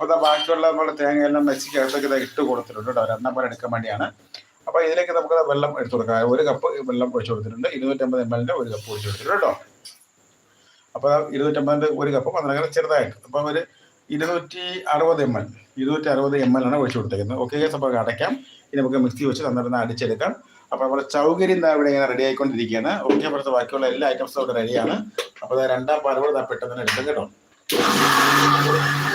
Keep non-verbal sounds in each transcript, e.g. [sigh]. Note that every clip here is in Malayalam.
അപ്പോൾ ബാക്കിയുള്ള നമ്മുടെ തേങ്ങയെല്ലാം മെസ്സിക്കകത്തേക്ക് ഇട്ട് കൊടുത്തിട്ടുണ്ട് കേട്ടോ. രണ്ടാം പോലെ എടുക്കാൻ വേണ്ടിയാണ്. അപ്പോൾ ഇതിലേക്ക് നമുക്ക് വെള്ളം എടുത്തു കൊടുക്കാം. ഒരു കപ്പ് വെള്ളം ഒഴിച്ചു കൊടുത്തിട്ടുണ്ട്. ഇരുന്നൂറ്റമ്പത് എം എല്ലിന്റെ ഒരു കപ്പ് ഒഴിച്ചു കൊടുത്തിട്ടുണ്ട് കേട്ടോ. അപ്പോൾ ഇരുന്നൂറ്റമ്പതിന്റെ ഒരു കപ്പും അതിനങ്ങനെ ചെറുതായിട്ട്. അപ്പം ഒരു ഇരുന്നൂറ്റി അറുപത് എം എൽ ഇരുന്നൂറ്റി അറുപത് എം എൽ ആണ് ഒഴിച്ചു കൊടുത്തേക്കുന്നത്. ഓക്കെ അപ്പോൾ അടയ്ക്കാം. ഇനി നമുക്ക് മിക്സി വെച്ച് നന്നായിട്ട് അടിച്ചെടുക്കാം. അപ്പോൾ നമ്മുടെ ചൗകര്യം എന്താ ഇവിടെ ഇങ്ങനെ റെഡി ആയിക്കൊണ്ടിരിക്കുകയാണ്. ഓക്കെ അപ്പുറത്ത് ബാക്കിയുള്ള എല്ലാ ഐറ്റംസും ഇവിടെ റെഡിയാണ് അപ്പോൾ രണ്ടാം പാലുകൂടെ പെട്ടെന്ന് എടുക്കും കേട്ടോ.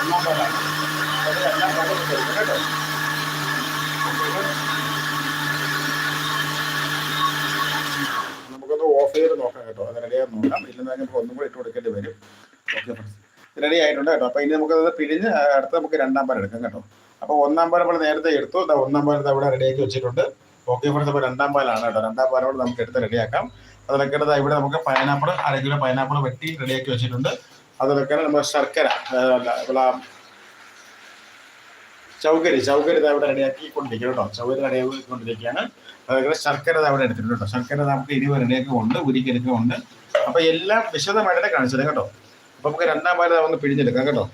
ഒന്നാം പാലാണ് അത് രണ്ടാം എടുക്കും കേട്ടോ നമുക്കൊന്ന് ഓഫ് ചെയ്ത് നോക്കാം കേട്ടോ. അത് റെഡിയായി നോക്കാം. ഇല്ലെന്ന് നമുക്ക് ഒന്നും കൂടി ഇട്ട് കൊടുക്കേണ്ടി വരും. ഓക്കെ ഫ്രണ്ട്സ് റെഡി ആയിട്ടുണ്ട് കേട്ടോ. അപ്പോൾ ഇനി നമുക്കത് പിഴിഞ്ഞ് അടുത്ത് നമുക്ക് രണ്ടാം പാൽ എടുക്കാം കേട്ടോ. അപ്പോൾ ഒന്നാം പാൽ നമ്മൾ നേരത്തെ എടുത്തു. ഒന്നാം പാൽ അവിടെ റെഡിയാക്കി വെച്ചിട്ടുണ്ട്. ഓക്കെ ഫ്രണ്ട്സ് അപ്പോൾ രണ്ടാം പാലാണ് കേട്ടോ. രണ്ടാം പാലോട് നമുക്ക് എടുത്ത് റെഡിയാക്കാം അതിലൊക്കെ ദാ ഇവിടെ നമുക്ക് പൈനാപ്പിൾ അര പൈനാപ്പിൾ വെട്ടി റെഡിയാക്കി വെച്ചിട്ടുണ്ട്. അതിലൊക്കെ നമ്മൾ ശർക്കര നമ്മളെ ചൗകരി ചൗകരി അവിടെ ഇവിടെ റെഡിയാക്കി കൊണ്ടിരിക്കും കേട്ടോ. ചൗകരി റെഡിയാക്കി കൊണ്ടിരിക്കുകയാണ് അതുപോലെ ശർക്കര അവിടെ എടുത്തിട്ടുണ്ട് കേട്ടോ. ശർക്കര നമുക്ക് ഇരുപത് റെഡിയാക്കും ഉണ്ട് ഉരുക്കിയെടുക്കുന്നുണ്ട്. അപ്പൊ എല്ലാം വിശദമായിട്ട് കാണിച്ചത് കേട്ടോ. അപ്പൊ നമുക്ക് രണ്ടാം പാലിൽ ഒന്ന് പിഴിഞ്ഞെടുക്കാം കേട്ടോ.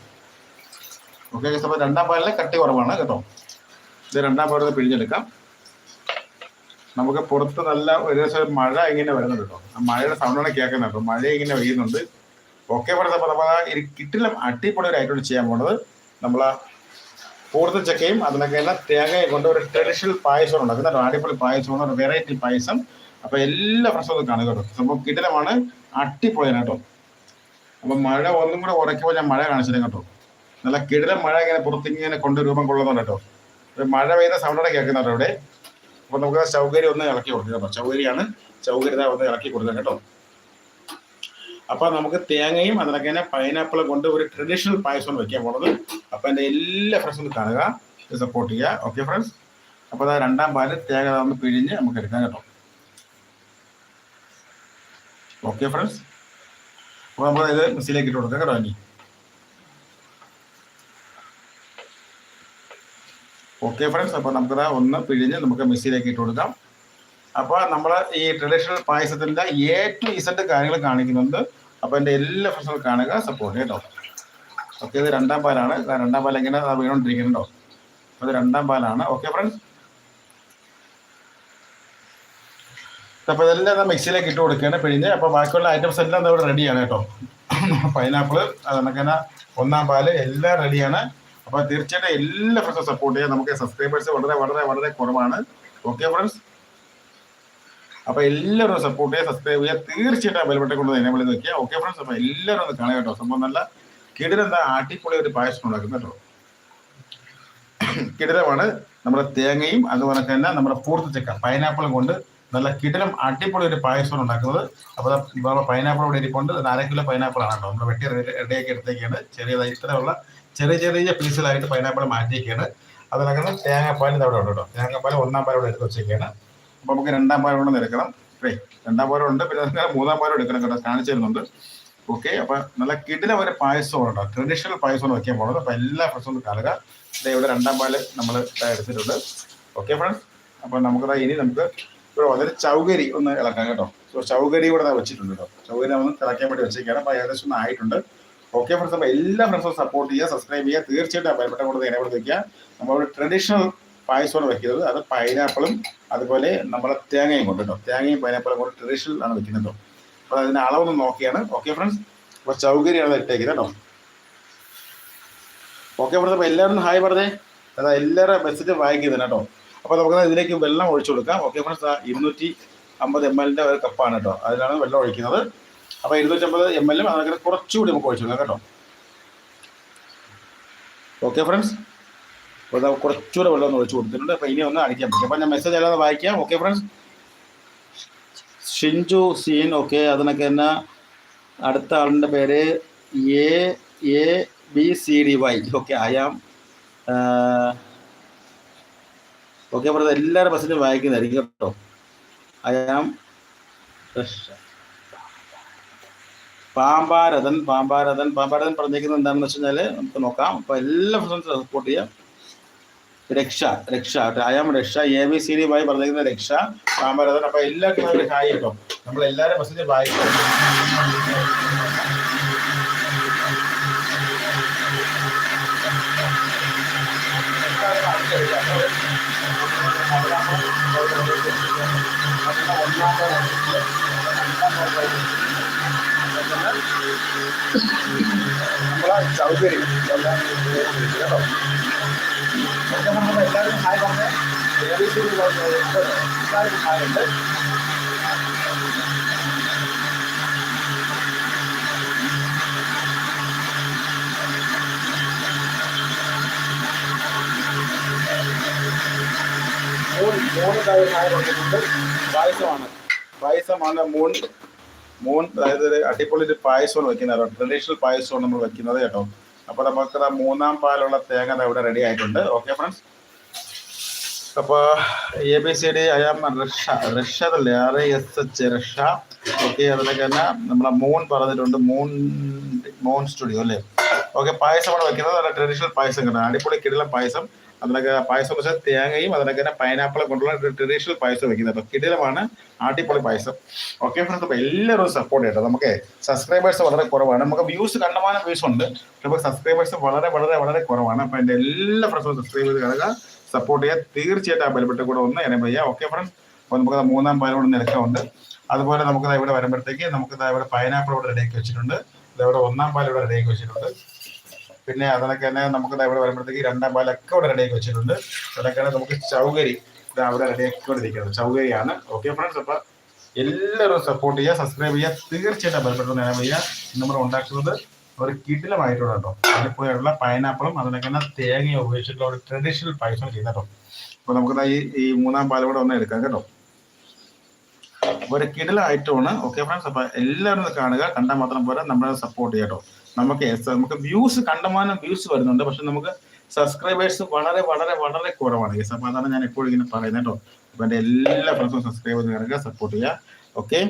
ഓക്കെ അപ്പൊ രണ്ടാം പാലിന് കട്ടി കുറവാണ് കേട്ടോ. ഇത് രണ്ടാം പാലിൽ പിഴിഞ്ഞെടുക്കാം. നമുക്ക് പുറത്ത് നല്ല ഒരു മഴ ഇങ്ങനെ വരുന്നുണ്ട് കേട്ടോ. ആ മഴയുടെ സൗണ്ടാണ് കേൾക്കുന്നത്. കേട്ടോ മഴ ഇങ്ങനെ പെയ്യുന്നുണ്ട്. ഓക്കെ പറഞ്ഞ നമ്മൾ ഇനി കിട്ടില്ല അടിപൊളി ഒരു ഐറ്റം ചെയ്യാൻ പോണത് നമ്മൾ കൂടുതൽ ചക്കയും അതിനൊക്കെ എല്ലാം തേങ്ങയും കൊണ്ട് ഒരു ട്രഡീഷണൽ പായസം ഉണ്ട് കേട്ടോ അടിപൊളി പായസം ഒരു വെറൈറ്റി പായസം. അപ്പോൾ എല്ലാ പ്രശ്നവും കാണുക കേട്ടോ. സംഭവം കിടിലമാണ് അടിപൊളിയാണ് കേട്ടോ. അപ്പൊ മഴ ഒന്നും കൂടെ ഉറക്കുമ്പോൾ ഞാൻ മഴ കാണിച്ചിരുന്നു കേട്ടോ. നല്ല കിടിലം മഴ ഇങ്ങനെ പുറത്തിങ്ങനെ കൊണ്ട് രൂപം കൊള്ളുന്നുണ്ട് കേട്ടോ. ഒരു മഴ പെയ്യുന്ന സൗണ്ടോടെ കേൾക്കുന്നുണ്ട് ഇവിടെ. അപ്പോൾ നമുക്ക് സൗകര്യം ഒന്ന് ഇളക്കി കൊടുക്കാം കേട്ടോ. സൗകര്യമാണ് സൗകര്യത ഒന്ന് ഇളക്കി കൊടുക്കുക കേട്ടോ. അപ്പൊ നമുക്ക് തേങ്ങയും അതിനൊക്കെ തന്നെ പൈനാപ്പിൾ കൊണ്ട് ഒരു ട്രഡീഷണൽ പായസം വെക്കാൻ പോണത് അപ്പൊ എന്റെ എല്ലാ ഫ്രണ്ട്സും കാണുക സപ്പോർട്ട് ചെയ്യുക. ഓക്കെ ഫ്രണ്ട്സ് അപ്പൊ അതാ രണ്ടാം പാൽ തേങ്ങ ഒന്ന് പിഴിഞ്ഞ് നമുക്ക് എടുക്കാം കേട്ടോ. ഓക്കെ ഫ്രണ്ട്സ് അപ്പൊ നമ്മൾ ഇത് മിസ്സിലേക്ക് ഇട്ട് കൊടുക്കാം കേട്ടോ ഇനി ഓക്കെ ഫ്രണ്ട്സ് അപ്പോൾ നമുക്കത് ഒന്ന് പിഴിഞ്ഞ് നമുക്ക് മിക്സിയിലേക്ക് ഇട്ട് കൊടുക്കാം. അപ്പോൾ നമ്മൾ ഈ ട്രഡീഷണൽ പായസത്തിന്റെ എ ടു കാര്യങ്ങൾ കാണിക്കുന്നുണ്ട്. അപ്പോൾ എന്റെ എല്ലാ ഫ്രണ്ട്സും കാണുക സപ്പോർട്ട് കേട്ടോ ഓക്കെ ഇത് രണ്ടാം പാലാണ്. രണ്ടാം പാൽ എങ്ങനെ വീണോണ്ടിരിക്കുന്നുണ്ടോ? അത് രണ്ടാം പാലാണ്. ഓക്കെ ഫ്രണ്ട്സ് അപ്പോൾ ഇതെല്ലാം മിക്സിയിലേക്ക് ഇട്ട് കൊടുക്കുകയാണ്. പിഴിഞ്ഞ് അപ്പോൾ ബാക്കിയുള്ള ഐറ്റംസ് എല്ലാം ഇവിടെ റെഡിയാണ് കേട്ടോ. [coughs] പൈനാപ്പിൾ അതൊക്കെ ഒന്നാം പാൽ എല്ലാം റെഡിയാണ് അപ്പോൾ തീർച്ചയായിട്ടും എല്ലാ ഫ്രണ്ട്സും സപ്പോർട്ട് ചെയ്യാം. നമുക്ക് സബ്സ്ക്രൈബേഴ്സ് വളരെ വളരെ വളരെ കുറവാണ്. ഓക്കെ ഫ്രണ്ട്സ് അപ്പോൾ എല്ലാവരും സപ്പോർട്ട് ചെയ്യുക സബ്സ്ക്രൈബ് ചെയ്യുക. തീർച്ചയായിട്ടും ബെൽബട്ടെ കൊണ്ട് തന്നെ വിളി നോക്കിയാൽ ഓക്കെ ഫ്രണ്ട്സ് അപ്പോൾ എല്ലാവരും ഒന്ന് കാണുക കേട്ടോ. സംഭവം നല്ല കിടിലെന്താ ആട്ടിപ്പൊളി ഒരു പായസം ഉണ്ടാക്കുന്ന കേട്ടോ. കിടിലമാണ് നമ്മുടെ തേങ്ങയും അതുപോലെ തന്നെ നമ്മുടെ പൂർത്തി ചക്ക പൈനാപ്പിൾ കൊണ്ട് നല്ല കിടിലം അടിപൊളി ഒരു പായസം ഉണ്ടാക്കുന്നത്. അപ്പോൾ നമ്മുടെ പൈനാപ്പിൾ ഇവിടെ ഇരിപ്പുണ്ട്. അര കിലോ പൈനാപ്പിൾ ആണ് കേട്ടോ. നമ്മൾ വെട്ടി റെഡിയാക്കി എടുത്തേക്കാണ്. ചെറിയതായി ഇത്തരമുള്ള ചെറിയ ചെറിയ പീസിലായിട്ട് പൈനാപ്പിൾ മാറ്റിയൊക്കെയാണ് അതിനകത്ത് തേങ്ങാപ്പാൽ ഇത് അവിടെ ഉണ്ട് കേട്ടോ. തേങ്ങാപ്പാൽ ഒന്നാം പാൽ ഇവിടെ എടുത്ത് വെച്ചേക്കാണ്. അപ്പോൾ നമുക്ക് രണ്ടാം പാരം കൂടെ എടുക്കണം. അല്ലേ? രണ്ടാം പാരം ഉണ്ട്. പിന്നെ മൂന്നാം പാരം എടുക്കണം കേട്ടോ. കാണിച്ചു തരുന്നുണ്ട്. ഓക്കെ. അപ്പൊ നല്ല കിടില ഒരു പായസം കേട്ടോ. ട്രഡീഷണൽ പായസമാണ് വെക്കാൻ പോകുന്നത്. അപ്പൊ എല്ലാ ഫ്രണ്ട്സും ഒന്ന് കാണുക ഇവിടെ രണ്ടാം പാൽ നമ്മൾ എടുത്തിട്ടുണ്ട്. ഓക്കെ ഫ്രണ്ട്സ് അപ്പൊ നമുക്ക് ഇനി നമുക്ക് ഇവിടെ വളരെ ചൗകരി ഒന്ന് ഇളക്കാം കേട്ടോ. സോ ചൗകരി ഇവിടെ വെച്ചിട്ടുണ്ട് കേട്ടോ. ചൗകരി ഒന്ന് തിളക്കാൻ വേണ്ടി വെച്ചേക്കാണ് അപ്പൊ ഏകദേശം ഒന്ന് ആയിട്ടുണ്ട്. ഓക്കെ ഫ്രണ്ട്സ് അപ്പൊ എല്ലാ ഫ്രണ്ട്സും സപ്പോർട്ട് ചെയ്യുക സബ്സ്ക്രൈബ് ചെയ്യുക. തീർച്ചയായിട്ടും ഭയപ്പെട്ട കൂടുതൽ നേരെ കൂടെ നമ്മൾ ട്രഡീഷണൽ പായസമാണ് വെക്കുന്നത്. അത് പൈനാപ്പിളും അതുപോലെ നമ്മുടെ തേങ്ങയും കൊണ്ട് കേട്ടോ തേങ്ങയും പൈനാപ്പിളും കൊണ്ട് ട്രഡീഷണൽ ആണ് വെക്കുന്നത് അപ്പോൾ അതിന്റെ അളവൊന്ന് നോക്കിയാണ്. ഓക്കെ ഫ്രണ്ട്സ് അപ്പോൾ ചൗകര്യമാണ് ഇട്ടേക്കുന്നത് കേട്ടോ ഓക്കെ ഫ്രണ്ട്സ് അപ്പോൾ എല്ലാവരും ഹായ് പറഞ്ഞേ. അതാ എല്ലാവരും മെസ്സേജ് വായിക്കുന്നത് കേട്ടോ അപ്പോൾ നമുക്ക് ഇതിലേക്ക് വെള്ളം ഒഴിച്ചു കൊടുക്കാം. ഓക്കെ ഫ്രണ്ട്സ് ഇരുന്നൂറ്റി അമ്പത് എം എല്ലിന്റെ ഒരു കപ്പാണ് കേട്ടോ അതിലാണ് വെള്ളം ഒഴിക്കുന്നത്. അപ്പോൾ ഇരുന്നൂറ്റമ്പത് എം എല്ലും അതൊക്കെ കുറച്ചുകൂടി നമുക്ക് ഒഴിച്ചു കൊടുക്കാം കേട്ടോ. ഓക്കെ ഫ്രണ്ട്സ് അപ്പോൾ നമുക്ക് കുറച്ചുകൂടെ വെള്ളം ഒന്ന് ഒഴിച്ചു കൊടുത്തിട്ടുണ്ട്. അപ്പോൾ ഇനി ഒന്ന് അടിക്കാൻ പറ്റും. അപ്പോൾ ഞാൻ മെസ്സേജ് അല്ലാതെ വായിക്കാം. Okay friends Shinju seen okay അതിനൊക്കെ തന്നെ അടുത്ത ആളിന്റെ പേര് A A B C D Y okay I am okay friends എല്ലാവരും ബസ്സിലും വായിക്കുന്നതായിരിക്കും കേട്ടോ. ഐ ആം പാമ്പാരഥൻ പാമ്പാരഥൻ പാമ്പാരഥൻ പറഞ്ഞേക്കുന്നത് എന്താണെന്ന് വെച്ച് കഴിഞ്ഞാൽ നമുക്ക് നോക്കാം. അപ്പോൾ എല്ലാ ഫ്രണ്ട്സും സപ്പോർട്ട് ചെയ്യാം. രക്ഷ രക്ഷ. ആയാം രക്ഷ. എ ബി സി ഡി വായി പറഞ്ഞിരിക്കുന്ന രക്ഷ പാമ്പരഥൻ അപ്പൊ എല്ലാ ഒരു ഹായ് കേട്ടോ നമ്മൾ എല്ലാവരും മെസ്സേജ് വായിക്കും സൗകര്യം. ഒക്കെ പായസമാണ് മൂൺ. മൂൺ അതായത് അടിപൊളി ഒരു പായസമാണ് വെക്കുന്നത്. ട്രഡീഷണൽ പായസമാണ് നമ്മൾ വെക്കുന്നത് കേട്ടോ. അപ്പോൾ നമുക്ക് മൂന്നാം പാലുള്ള തേങ്ങ ഇവിടെ റെഡി ആയിട്ടുണ്ട്. ഓക്കെ ഫ്രണ്ട്സ് അപ്പോൾ A B C D am Rasha Rasha അതല്ലേ R S H Rasha okay അതിലൊക്കെ തന്നെ നമ്മളെ മൂൺ പറഞ്ഞിട്ടുണ്ട്. മൂൺ മൂൺ സ്റ്റുഡിയോ അല്ലേ? ഓക്കെ പായസമാണ് വെക്കുന്നത് നല്ല ട്രഡീഷണൽ പായസം കിട്ടണം അടിപൊളി കിടിലം പായസം. അതിലൊക്കെ പായസം വെച്ചാൽ തേങ്ങയും അതിനൊക്കെ തന്നെ പൈനാപ്പിൾ കൊണ്ടുള്ള ട്രഡീഷണൽ പായസം വെക്കുന്നത്. കിടിലമാണ് ആട്ടിപ്പൊളി പായസം. ഓക്കെ ഫ്രണ്ട്സ് അപ്പോൾ എല്ലാവരും സപ്പോർട്ട് ചെയ്യട്ടോ. നമുക്ക് സബ്സ്ക്രൈബേഴ്സ് വളരെ കുറവാണ്. നമുക്ക് വ്യൂസ് കണ്ടമാനം വ്യൂസ് ഉണ്ട്. നമുക്ക് സബ്സ്ക്രൈബേഴ്സ് വളരെ വളരെ വളരെ കുറവാണ്. അപ്പോൾ എന്റെ എല്ലാ ഫ്രണ്ട്സും സബ്സ്ക്രൈബ് ചെയ്ത് കാണുക. സപ്പോർട്ട് ചെയ്യുക തീർച്ചയായിട്ടും ആ ബലപ്പെട്ട് കൂടെ ഒന്ന് എന്നെ ചെയ്യുക. ഓക്കെ ഫ്രണ്ട്സ് അപ്പോൾ നമുക്ക് മൂന്നാം പാലോട് നിരക്കമുണ്ട് അതുപോലെ നമുക്ക് ഇവിടെ വരുമ്പോഴത്തേക്ക് നമുക്ക് ഇവിടെ പൈനാപ്പിൾ ഇവിടെ റെഡിയാക്കി വെച്ചിട്ടുണ്ട്. ഇവിടെ ഒന്നാം പാൽ ഇവിടെ റെഡിയാക്കി വെച്ചിട്ടുണ്ട്. പിന്നെ അതിനൊക്കെ തന്നെ നമുക്ക് ഇവിടെ വരുമ്പോഴത്തേക്ക് രണ്ടാം പാലൊക്കെ ഇവിടെ റെഡിയാക്കി വെച്ചിട്ടുണ്ട്. അതൊക്കെ തന്നെ നമുക്ക് ചൗകരി അവിടെ റെഡിയാക്കിക്കൊണ്ടിരിക്കുന്നത് ചൗകരിയാണ്. ഓക്കെ ഫ്രണ്ട്സ് അപ്പോൾ എല്ലാവരും സപ്പോർട്ട് ചെയ്യുക സബ്സ്ക്രൈബ് ചെയ്യുക. തീർച്ചയായിട്ടും ബലപ്പെട്ട് നേരം ചെയ്യുക നമ്മൾ ഉണ്ടാക്കുന്നത് ഒരു കിടിലമായിട്ടുണ്ട് കേട്ടോ. അതിപ്പോയുള്ള പൈനാപ്പിളും അതിനൊക്കെ തന്നെ തേങ്ങ ഉപയോഗിച്ചിട്ടുള്ള ഒരു ട്രഡീഷണൽ പായസം ചെയ്യുന്നോ അപ്പോൾ നമുക്ക് ഈ ഈ മൂന്നാം പാൽ കൂടെ ഒന്ന് എടുക്കാം കേട്ടോ. അപ്പൊ ഒരു കിടിലായിട്ടുമാണ് ഓക്കെ ഫ്രണ്ട്സ് അപ്പൊ എല്ലാവരും കാണുക. കണ്ടാൽ മാത്രം പോരാ നമ്മളെ സപ്പോർട്ട് ചെയ്യാട്ടോ നമുക്ക് നമുക്ക് വ്യൂസ് കണ്ടമാനം വ്യൂസ് വരുന്നുണ്ട്. പക്ഷെ നമുക്ക് സബ്സ്ക്രൈബേഴ്സ് വളരെ വളരെ വളരെ കുറവാണ്. കേസ് അപ്പൊ അതാണ് ഞാൻ എപ്പോഴും ഇങ്ങനെ പറയുന്നത് കേട്ടോ. അപ്പൊ എന്റെ എല്ലാ ഫ്രണ്ട്സും സബ്സ്ക്രൈബ് ചെയ്ത് കിടക്കുക സപ്പോർട്ട് ചെയ്യുക. ഓക്കെ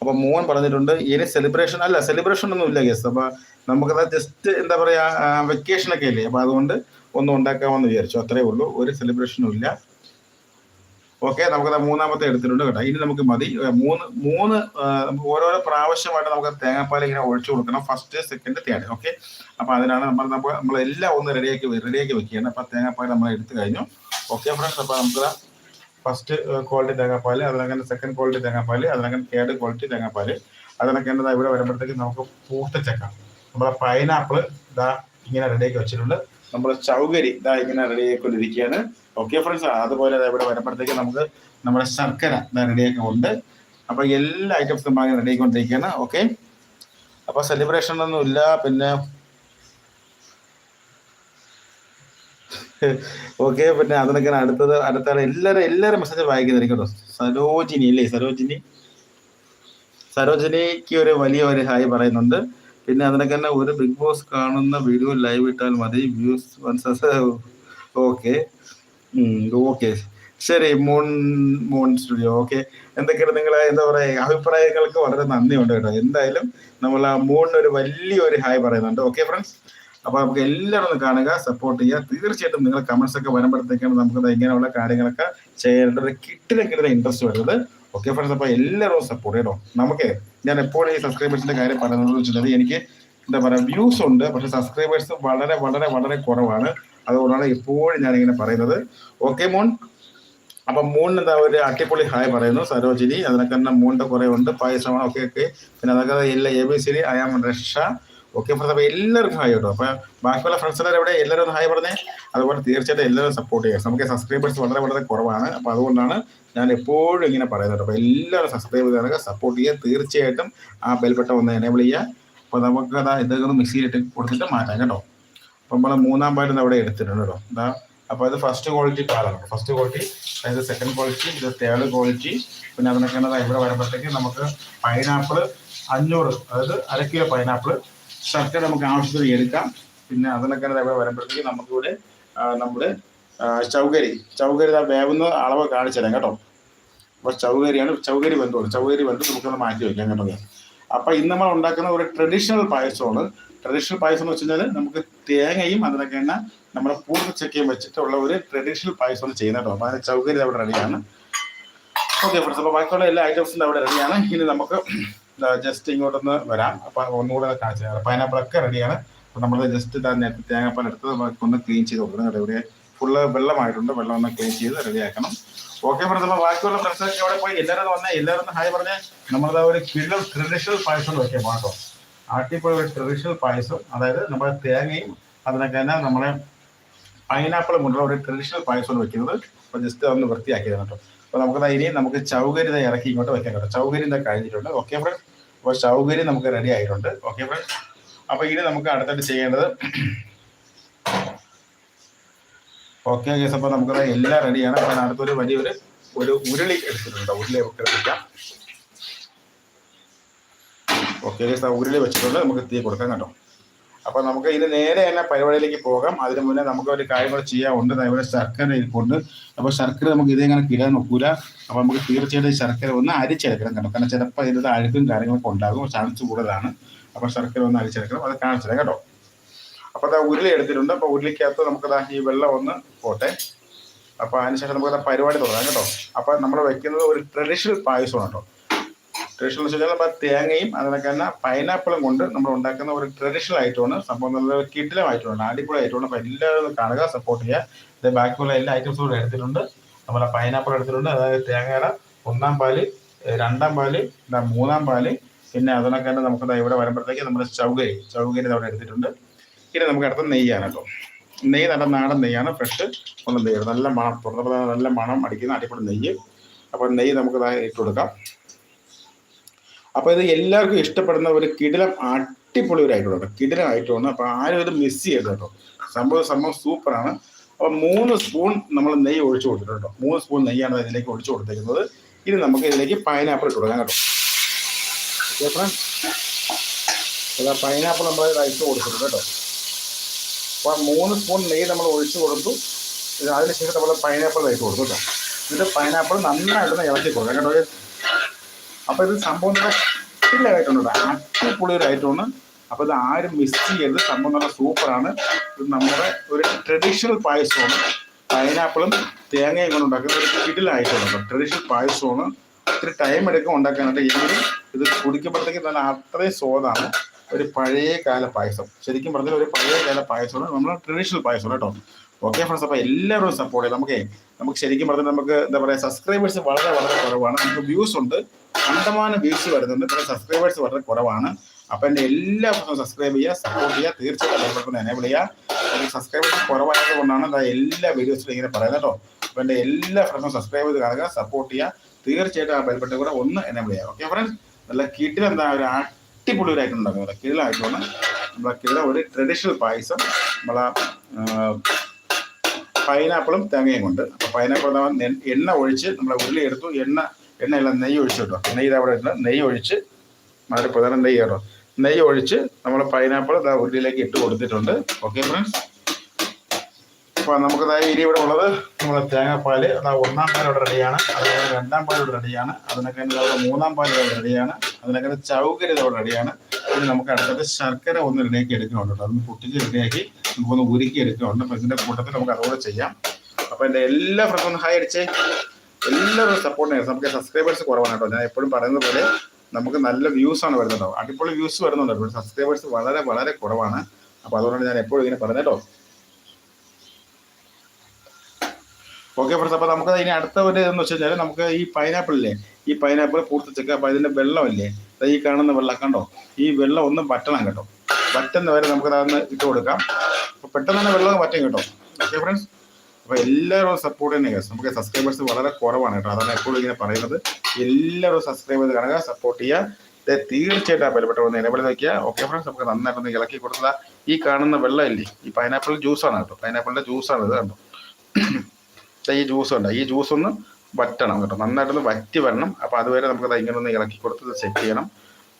അപ്പൊ മോൻ പറഞ്ഞിട്ടുണ്ട് ഇനി സെലിബ്രേഷൻ അല്ല സെലിബ്രേഷൻ ഒന്നും ഇല്ല കേസ് അപ്പൊ നമുക്കത് ജസ്റ്റ് എന്താ പറയാ വെക്കേഷൻ ഒക്കെ അല്ലേ? അപ്പൊ അതുകൊണ്ട് ഒന്നും ഉണ്ടാക്കാമെന്ന് വിചാരിച്ചു. അത്രേ ഉള്ളൂ. ഒരു സെലിബ്രേഷനും ഇല്ല. ഓക്കെ നമുക്ക് മൂന്നാമത്തെ എടുത്തിട്ടുണ്ട് കേട്ടോ. ഇനി നമുക്ക് മതി. മൂന്ന് മൂന്ന് ഓരോരോ പ്രാവശ്യമായിട്ട് നമുക്ക് തേങ്ങാപ്പാൽ ഇങ്ങനെ ഒഴിച്ചു കൊടുക്കണം. ഫസ്റ്റ് സെക്കൻഡ് തേർഡ് ഓക്കെ അപ്പൊ അതിനാണ് നമ്മൾ നമ്മൾ നമ്മൾ എല്ലാം ഒന്ന് റെഡിയാക്കി റെഡിയാക്കി വെക്കുകയാണ്. അപ്പൊ തേങ്ങാപ്പാൽ നമ്മൾ എടുത്തു കഴിഞ്ഞു. ഓക്കെ ഫ്രണ്ട്സ് അപ്പൊ നമുക്ക് ഫസ്റ്റ് ക്വാളിറ്റി തേങ്ങാപ്പാൽ അതിനങ്ങനെ സെക്കൻഡ് ക്വാളിറ്റി തേങ്ങാപ്പാൽ അതിനങ്ങനെ തേർഡ് ക്വാളിറ്റി തേങ്ങാപ്പാൽ അതിനൊക്കെ എന്താ ഇവിടെ വരുമ്പോഴത്തേക്ക് നമുക്ക് പൂത്തച്ചക്ക. നമ്മളെ പൈനാപ്പിൾ ഇതാ ഇങ്ങനെ റെഡിയാക്കി വെച്ചിട്ടുണ്ട്. നമ്മൾ ചൗകരി ഇതാ ഇങ്ങനെ റെഡിയാക്കിക്കൊണ്ടിരിക്കുകയാണ് ഓക്കെ ഫ്രണ്ട്സ് അതുപോലെ ഇവിടെ വരുമ്പോഴത്തേക്ക് നമുക്ക് നമ്മുടെ ശർക്കര റെഡിയാക്കി ഉണ്ട്. അപ്പൊ എല്ലാ ഐറ്റംസും നമ്മൾ റെഡി ആയിക്കൊണ്ടിരിക്കുകയാണ്. ഓക്കെ അപ്പൊ സെലിബ്രേഷൻ ഒന്നും ഇല്ല. പിന്നെ ഓക്കെ പിന്നെ അതിനൊക്കെ അടുത്തത്. അടുത്ത എല്ലാവരും എല്ലാവരും മെസ്സേജ് വായിക്കുന്നതായിരിക്കും കേട്ടോ സരോജിനി അല്ലേ സരോജിനി? സരോജിനിക്ക് ഒരു വലിയ ഒരു ഹായ് പറയുന്നുണ്ട്. പിന്നെ അതിനൊക്കെ തന്നെ ഒരു ബിഗ് ബോസ് കാണുന്ന വീഡിയോ ലൈവ് ഇട്ടാൽ മതി. വ്യൂസ് വൺസസ് ഓക്കെ ഓക്കെ ശരി മൂൺ മൂൺ സ്റ്റുഡിയോ ഓക്കെ എന്തൊക്കെയാണ് നിങ്ങളെ എന്താ പറയുക അഭിപ്രായങ്ങൾക്ക് വളരെ നന്ദിയുണ്ട് കേട്ടോ. എന്തായാലും നമ്മൾ ആ മൂണിന് ഒരു വലിയൊരു ഹായ് പറയുന്നുണ്ട്. ഓക്കെ ഫ്രണ്ട്സ് അപ്പൊ നമുക്ക് എല്ലാവരും ഒന്ന് കാണുക സപ്പോർട്ട് ചെയ്യുക. തീർച്ചയായിട്ടും നിങ്ങൾ കമന്റ്സ് ഒക്കെ വരുമ്പോഴത്തേക്കാണ് നമുക്ക് ഇങ്ങനെയുള്ള കാര്യങ്ങളൊക്കെ ചെയ്യേണ്ട ഒരു കിട്ടുന്ന ഇൻട്രസ്റ്റ് വരുന്നത്. ഓക്കെ ഫ്രണ്ട്സ് അപ്പോൾ എല്ലാവരും സപ്പോർട്ട് ചെയ്യണം. നമുക്ക് ഞാൻ എപ്പോഴും ഈ സബ്സ്ക്രൈബേഴ്സിന്റെ കാര്യം പറയുന്നത് വെച്ചിട്ടുണ്ടെങ്കിൽ എനിക്ക് എന്താ പറയുക വ്യൂസ് ഉണ്ട് പക്ഷെ സബ്സ്ക്രൈബേഴ്സ് വളരെ വളരെ വളരെ കുറവാണ്. അതുകൊണ്ടാണ് ഇപ്പോഴും ഞാൻ ഇങ്ങനെ പറയുന്നത്. ഓക്കെ മോൺ അപ്പൊ മൂണിന് എന്താ ഒരു അട്ടിപ്പൊളി ഹായ് പറയുന്നു സരോജിനി. അതിനൊക്കെ തന്നെ മൂണിന്റെ കുറെ ഉണ്ട് പായസമാണ്. ഓക്കെ ഓക്കെ പിന്നെ അതൊക്കെ എല്ലാ A B C I am Rasha okay friends എല്ലാവർക്കും ഹായ് കേട്ടോ. അപ്പൊ ബാക്കിയുള്ള ഫ്രണ്ട്സ് എല്ലാവരും എവിടെ? എല്ലാവരും ഹായ് പറഞ്ഞേ. അതുപോലെ തീർച്ചയായിട്ടും എല്ലാവരും സപ്പോർട്ട് ചെയ്യുക. നമുക്ക് സബ്സ്ക്രൈബേഴ്സ് വളരെ വളരെ കുറവാണ്. അപ്പൊ അതുകൊണ്ടാണ് ഞാൻ എപ്പോഴും ഇങ്ങനെ പറയുന്നത് അപ്പൊ എല്ലാവരും സബ്സ്ക്രൈബ് ചെയ്യാനൊക്കെ സപ്പോർട്ട് ചെയ്യുക. തീർച്ചയായിട്ടും ആ ബെൽബട്ടൺ ഒന്ന് എനേബിൾ ചെയ്യുക. അപ്പൊ നമുക്ക് അതാ ഇതൊക്കെ മിക്സിയിലിട്ട് കൊടുത്തിട്ട് മാറ്റാം കേട്ടോ. അപ്പൊ നമ്മൾ മൂന്നാം പാട്ട് അവിടെ എടുത്തിട്ടുണ്ട് കേട്ടോ. എന്താ അപ്പൊ അത് ഫസ്റ്റ് ക്വാളിറ്റി പാലാണ് ഫസ്റ്റ് ക്വാളിറ്റി അതായത് സെക്കൻഡ് ക്വാളിറ്റി ഇത് തേർഡ് ക്വാളിറ്റി പിന്നെ അതിനൊക്കെ ഇവിടെ വരുമ്പോഴത്തേക്ക് നമുക്ക് പൈനാപ്പിൾ അഞ്ഞൂറ് അതായത് അര കിലോ പൈനാപ്പിൾ ശർക്കര നമുക്ക് ആവശ്യത്തിന് എടുക്കാം. പിന്നെ അതിനൊക്കെ വരുമ്പോഴത്തേക്ക് നമുക്കിവിടെ നമ്മുടെ ചൗകരി. ചൗകരി വേവുന്ന അളവ് കാണിച്ചു തരാം കേട്ടോ. അപ്പോൾ ചൗകരിയാണ് ചൗകരി ബന്ധമാണ് ചൗകരി ബന്ധം നമുക്കൊന്ന് മാറ്റി വയ്ക്കാം കേട്ടോ അപ്പോൾ ഇന്ന് നമ്മൾ ഉണ്ടാക്കുന്ന ഒരു ട്രഡീഷണൽ പായസമാണ്. ട്രഡീഷണൽ പായസം എന്ന് വെച്ച് കഴിഞ്ഞാൽ നമുക്ക് തേങ്ങയും അതിനൊക്കെ തന്നെ നമ്മുടെ പൂർണ ചക്കയും വെച്ചിട്ടുള്ള ഒരു ട്രഡീഷണൽ പായസമാണ് ചെയ്യുന്നത് കേട്ടോ. അപ്പോൾ അതിന്റെ ചൗകരി അവിടെ റെഡിയാണ് ഓക്കെ ഫ്രണ്ട്സ് അപ്പോൾ ബാക്കിയുള്ള എല്ലാ ഐറ്റംസും അവിടെ റെഡിയാണ് ഇനി നമുക്ക് ജസ്റ്റ് ഇങ്ങോട്ടൊന്ന് വരാം. അപ്പൊ ഒന്നുകൂടെ കാണിച്ചു തരാം. പൈനാപ്പിൾ ഒക്കെ റെഡിയാണ് അപ്പൊ നമ്മൾ ജസ്റ്റ് നേരത്തെ തേങ്ങാപ്പാൽ എടുത്ത് ഒന്ന് ക്ലീൻ ചെയ്ത് കൊടുക്കണം കേട്ടോ. ഇവിടെ ഫുള്ള് വെള്ളമായിട്ടുണ്ട്. വെള്ളം ഒന്ന് ക്ലീൻ ചെയ്ത് റെഡിയാക്കണം ഓക്കെ ഫ്രണ്ട്സ് ബാക്കിയുള്ള ഫ്രണ്ട്സൊക്കെ അവിടെ പോയി. എല്ലാവരും വന്നേ. എല്ലാവരും ഹായ് പറഞ്ഞേ. നമ്മളത് ഒരു കിഴൽ ട്രഡീഷണൽ പായസം വെക്കാം കേട്ടോ. ആട്ടിപ്പോയി ഒരു ട്രഡീഷണൽ പായസം. അതായത് നമ്മുടെ തേങ്ങയും അതിനൊക്കെ തന്നെ നമ്മളെ പൈനാപ്പിൾ കൊണ്ടുള്ള ഒരു ട്രഡീഷണൽ പായസമാണ് വെക്കുന്നത്. അപ്പോൾ ജസ്റ്റ് അതൊന്ന് വൃത്തിയാക്കിയതാണ് കേട്ടോ. അപ്പോൾ നമുക്ക് ഇനി നമുക്ക് ചൗകര്യത ഇറക്കി ഇങ്ങോട്ട് വെക്കാൻ കേട്ടോ. ചൗകര്യം കഴിഞ്ഞിട്ടുണ്ട്. ഓക്കെ ഫ്രണ്ട് അപ്പോൾ ചൗകര്യം നമുക്ക് റെഡി ആയിട്ടുണ്ട്. ഓക്കെ ഫ്രണ്ട് അപ്പോൾ ഇനി നമുക്ക് അടുത്തായിട്ട് ചെയ്യേണ്ടത് ഓക്കെ കേസ് അപ്പോൾ നമുക്ക് എല്ലാം റെഡിയാണ് അപ്പോൾ അടുത്തൊരു വലിയൊരു ഒരു ഉരുളി എടുത്തിട്ടുണ്ട് ഉരുളി നമുക്ക് എടുക്കാം. ഓക്കെ കേസ് ഉരുളി വെച്ചിട്ടുണ്ട്. നമുക്ക് തീ കൊടുക്കാം കേട്ടോ. അപ്പോൾ നമുക്ക് ഇത് നേരെ തന്നെ പരിപാടിയിലേക്ക് പോകാം. അതിനു മുന്നേ നമുക്ക് ഒരു കാര്യം കൂടെ ചെയ്യാറുണ്ട് അതേപോലെ ശർക്കര ഇരിപ്പുണ്ട്. അപ്പൊ ശർക്കര നമുക്ക് ഇതെങ്ങനെ കിടാൻ നോക്കൂല. അപ്പൊ നമുക്ക് തീർച്ചയായിട്ടും ശർക്കര ഒന്ന് അരിച്ചെടുക്കണം കേട്ടോ. കാരണം ചിലപ്പോൾ ഇതിന്റെ അഴുക്കും കാര്യങ്ങളൊക്കെ ഉണ്ടാകും. ചാൻസ് കൂടുതലാണ്. അപ്പൊ ശർക്കര ഒന്ന് അരിച്ചെടുക്കണം. അത് കാണിച്ചില്ല കേട്ടോ. അപ്പൊ അതാ ഉരുളി എടുത്തിട്ടുണ്ട്. അപ്പൊ ഉരുളിക്കകത്ത് നമുക്കതാ ഈ വെള്ളം ഒന്ന് പോട്ടെ. അപ്പൊ അതിനുശേഷം നമുക്ക് പരിപാടി തുടങ്ങാം കേട്ടോ. അപ്പൊ നമ്മൾ വെക്കുന്നത് ഒരു ട്രഡീഷണൽ പായസമാണ് കേട്ടോ. ട്രഡീഷണൽ വെച്ച് കഴിഞ്ഞാൽ നമ്മൾ തേങ്ങയും അതിനൊക്കെ തന്നെ പൈനാപ്പിളും കൊണ്ട് നമ്മൾ ഉണ്ടാക്കുന്ന ഒരു ട്രഡീഷണൽ ഐറ്റമാണ് സംഭവം നല്ല ഐറ്റമാണ് അടിപൊളി ഐറ്റമാണ് അപ്പോൾ എല്ലാവരും കാണുക സപ്പോർട്ട് ചെയ്യുക. ഇത് ബാക്കിയുള്ള എല്ലാ ഐറ്റംസും കൂടെ എടുത്തിട്ടുണ്ട്. നമ്മളെ പൈനാപ്പിൾ എടുത്തിട്ടുണ്ട്. അതായത് തേങ്ങയുടെ ഒന്നാം പാൽ രണ്ടാം പാൽ മൂന്നാം പാൽ. പിന്നെ അതിനൊക്കെ തന്നെ നമുക്ക് ഇവിടെ വരുമ്പോഴത്തേക്ക് നമ്മുടെ ചൗകരി. ചൗകരി അവിടെ എടുത്തിട്ടുണ്ട്. ഇനി നമുക്ക് അടുത്ത നെയ്യാണ് കേട്ടോ. നെയ്യ് നല്ല നാടൻ നെയ്യാണ്. ഫ്രഷ് ഒന്ന് നെയ്യ് നല്ല മണം. തുറന്നപ്പോൾ നല്ല മണം അടിക്കുന്ന അടിപൊളി നെയ്യ്. അപ്പോൾ നെയ്യ് നമുക്ക് ഇട്ട് കൊടുക്കാം. അപ്പോൾ ഇത് എല്ലാവർക്കും ഇഷ്ടപ്പെടുന്ന ഒരു കിടിലം അടിപൊളി ഒരു ഐറ്റമാണ് കിടിലം ഐറ്റമാണ് അപ്പോൾ ആരും ഇത് മിസ് ചെയ്യരുത് കേട്ടോ. സംഭവം സംഭവം സൂപ്പറാണ് അപ്പോൾ മൂന്ന് സ്പൂൺ നമ്മൾ നെയ്യ് ഒഴിച്ചു കൊടുത്തിട്ടുണ്ട് കേട്ടോ. മൂന്ന് സ്പൂൺ നെയ്യാണ് ഇതിലേക്ക് ഒഴിച്ചു കൊടുത്തിരിക്കുന്നത് ഇനി നമുക്ക് ഇതിലേക്ക് പൈനാപ്പിൾ ഇട്ട് കൊടുക്കാം കേട്ടോ. ഫ്രണ്ട്സ് പൈനാപ്പിൾ നമ്മൾ ഇട്ട് കൊടുത്തിട്ടുണ്ട് കേട്ടോ. അപ്പോൾ മൂന്ന് സ്പൂൺ നെയ്യ് നമ്മൾ ഒഴിച്ചു കൊടുത്തു. അതിനുശേഷം നമ്മൾ പൈനാപ്പിൾ ഇട്ട് കൊടുത്തു കേട്ടോ. എന്നിട്ട് പൈനാപ്പിൾ നന്നായിട്ടൊന്ന് ഇളക്കി കൊടുക്കാം കേട്ടോ. അപ്പോൾ ഇത് സംഭവം നല്ല ആയിട്ടുണ്ട് അടിപൊളി ഒരു ഐറ്റമാണ് അപ്പോൾ ഇത് ആരും മിസ് ചെയ്യരുത്. സംഭവം നല്ല സൂപ്പറാണ്. ഇത് നമ്മുടെ ഒരു ട്രഡീഷണൽ പായസമാണ്. പൈനാപ്പിളും തേങ്ങയും കൊണ്ട് ഉണ്ടാക്കുന്ന ഒരു കിടിലായിട്ടുണ്ട് ട്രഡീഷണൽ പായസമാണ്. ഇത്തിരി ടൈം എടുക്കും ഉണ്ടാക്കാനായിട്ട്. എങ്കിലും ഇത് കുടിക്കുമ്പോഴത്തേക്ക് നല്ല അത്രയും സ്വാദാണ് ഒരു പഴയ കാല പായസം. ശരിക്കും പറഞ്ഞാൽ ഒരു പഴയ കാല പായസമാണ് നമ്മൾ ട്രഡീഷണൽ പായസം കേട്ടോ. ഓക്കെ ഫ്രണ്ട്സ് അപ്പോൾ എല്ലാവരും സപ്പോർട്ട് ചെയ്യാം. നമുക്ക് നമുക്ക് ശരിക്കും പറഞ്ഞാൽ നമുക്ക് എന്താ പറയുക സബ്സ്ക്രൈബേഴ്സ് വളരെ വളരെ കുറവാണ്. നമുക്ക് വ്യൂസ് ഉണ്ട്. കണ്ടമാനം വ്യൂസ് വരുന്നുണ്ട്. പിന്നെ സബ്സ്ക്രൈബേഴ്സ് വളരെ കുറവാണ്. അപ്പോൾ എന്റെ എല്ലാ സബ്സ്ക്രൈബ് ചെയ്യുക സപ്പോർട്ട് ചെയ്യുക. തീർച്ചയായിട്ടും ബെൽബട്ടൺ എനേബിൾ ചെയ്യുക സബ്സ്ക്രൈബേഴ്സ് കുറവായത് കൊണ്ടാണ് എല്ലാ വീഡിയോസിലും ഇങ്ങനെ പറയുന്നത് കേട്ടോ. അപ്പോൾ എന്റെ എല്ലാ ഫ്രണ്ട്സും സബ്സ്ക്രൈബ് ചെയ്ത് കാണുക സപ്പോർട്ട് ചെയ്യുക. തീർച്ചയായിട്ടും ആ ബെൽബട്ടൺ കൂടെ ഒന്ന് എനേബിൾ ചെയ്യുക ഓക്കെ ഫ്രണ്ട്സ് നല്ല കിട്ടിൽ എന്താ ഒരു അടിപൊളി ഒരു ഐറ്റം ഉണ്ടാക്കുന്നത് കിഴിലായിട്ടാണ് നമ്മളെ കിഴില ഒരു ട്രഡീഷണൽ പായസം. നമ്മളെ പൈനാപ്പിളും തേങ്ങയും കൊണ്ട്. അപ്പോൾ പൈനാപ്പിൾ എണ്ണ ഒഴിച്ച് നമ്മളെ ഉരുളി എടുത്തു. എണ്ണ എണ്ണയല്ല നെയ്യ് ഒഴിച്ചു കേട്ടോ നെയ്യ് അവിടെ ഇട്ട് നെയ്യ് ഒഴിച്ച് വളരെ പ്രധാനം നെയ്യ് കേട്ടോ നെയ്യ് ഒഴിച്ച് നമ്മൾ പൈനാപ്പിൾ ഇതാ ഉരുളിയിലേക്ക് ഇട്ട് കൊടുത്തിട്ടുണ്ട്. ഓക്കെ ഫ്രണ്ട്സ് അപ്പോൾ നമുക്ക് ഇനി ഇവിടെ ഉള്ളത്. നമ്മൾ തേങ്ങാപ്പാൽ അതാ ഒന്നാം പാൽ ഇവിടെ റെഡിയാണ് അതുപോലെ രണ്ടാം പാൽ ഇവിടെ റെഡിയാണ് അതിനൊക്കെ അവിടെ മൂന്നാം പാൽ ഇവിടെ റെഡിയാണ് അതിനൊക്കെ ചൗകര്യം ഇവിടെ റെഡിയാണ് ഇനി നമുക്ക് അടുത്തത് ശർക്കര ഒന്ന് റെഡിയാക്കി എടുക്കുന്നുണ്ട് അതൊന്ന് പൊട്ടിച്ച് റെഡിയാക്കി നമുക്കൊന്ന് ഉരുക്കി എടുക്കുന്നുണ്ട് അപ്പം ഇതിന്റെ കൂട്ടത്തിൽ നമുക്ക് അതുകൂടെ ചെയ്യാം. അപ്പോൾ എന്റെ എല്ലാ ഫ്രണ്ട്സും ഹായ് അടിച്ചേ. എല്ലാവരും സപ്പോർട്ട് ചെയ്യാം. നമുക്ക് സബ്സ്ക്രൈബേഴ്സ് കുറവാണ് കേട്ടോ. ഞാൻ എപ്പോഴും പറയുന്നത് പോലെ നമുക്ക് നല്ല വ്യൂസ് ആണ് വരുന്നത് അടിപൊളി വ്യൂസ് വരുന്നുണ്ട്. സബ്സ്ക്രൈബേഴ്സ് വളരെ വളരെ കുറവാണ്. അപ്പോൾ അതുകൊണ്ടാണ് ഞാൻ എപ്പോഴും ഇങ്ങനെ പറഞ്ഞത് കേട്ടോ. ഓക്കെ ഫ്രണ്ട്സ് അപ്പോൾ നമുക്ക് ഇനി അടുത്ത ഒരു ഇതെന്ന് വെച്ച് കഴിഞ്ഞാൽ നമുക്ക് ഈ പൈനാപ്പിൾ ഇല്ലേ? ഈ പൈനാപ്പിൾ പൂർത്തിച്ചൊക്കെ അപ്പോൾ ഇതിന്റെ വെള്ളമല്ലേ? ഈ കാണുന്ന വെള്ളം കണ്ടോ? ഈ വെള്ളം ഒന്ന് വറ്റണം കേട്ടോ. വറ്റുന്ന വരെ നമുക്ക് അതൊന്ന് ഇട്ട് കൊടുക്കാം. അപ്പോൾ പെട്ടെന്ന് തന്നെ വെള്ളം വറ്റും കേട്ടോ. ഓക്കെ ഫ്രണ്ട്സ് അപ്പോൾ എല്ലാവരും സപ്പോർട്ട് തന്നെ കേസ് നമുക്ക് സബ്സ്ക്രൈബേഴ്സ് വളരെ കുറവാണ് കേട്ടോ. അതാണ് എപ്പോഴും ഇങ്ങനെ പറയുന്നത്. എല്ലാവരും സബ്സ്ക്രൈബ് ചെയ്ത് കാണുക സപ്പോർട്ട് ചെയ്യുക. തീർച്ചയായിട്ടും ആ ബലപ്പെട്ട ഒന്ന് എനബിൾ നോക്കിയ ഓക്കെ ഫ്രണ്ട്സ് നമുക്ക് നന്നായിട്ടൊന്ന് ഇളക്കി കൊടുത്ത ഈ കാണുന്ന വെള്ളം ഇല്ലേ ഈ പൈനാപ്പിൾ ജ്യൂസാണ് കേട്ടോ. പൈനാപ്പിളിന്റെ ജ്യൂസാണ് ഇത് കണ്ടോ? ഈ ജ്യൂസ് ഉണ്ട് ഈ ജ്യൂസ് ഒന്ന് വറ്റണം കേട്ടോ. നന്നായിട്ടൊന്ന് വറ്റി വരണം. അപ്പോൾ അതുവരെ നമുക്ക് ഇങ്ങനെ ഒന്ന് ഇളക്കി കൊടുത്ത് സെറ്റ് ചെയ്യണം.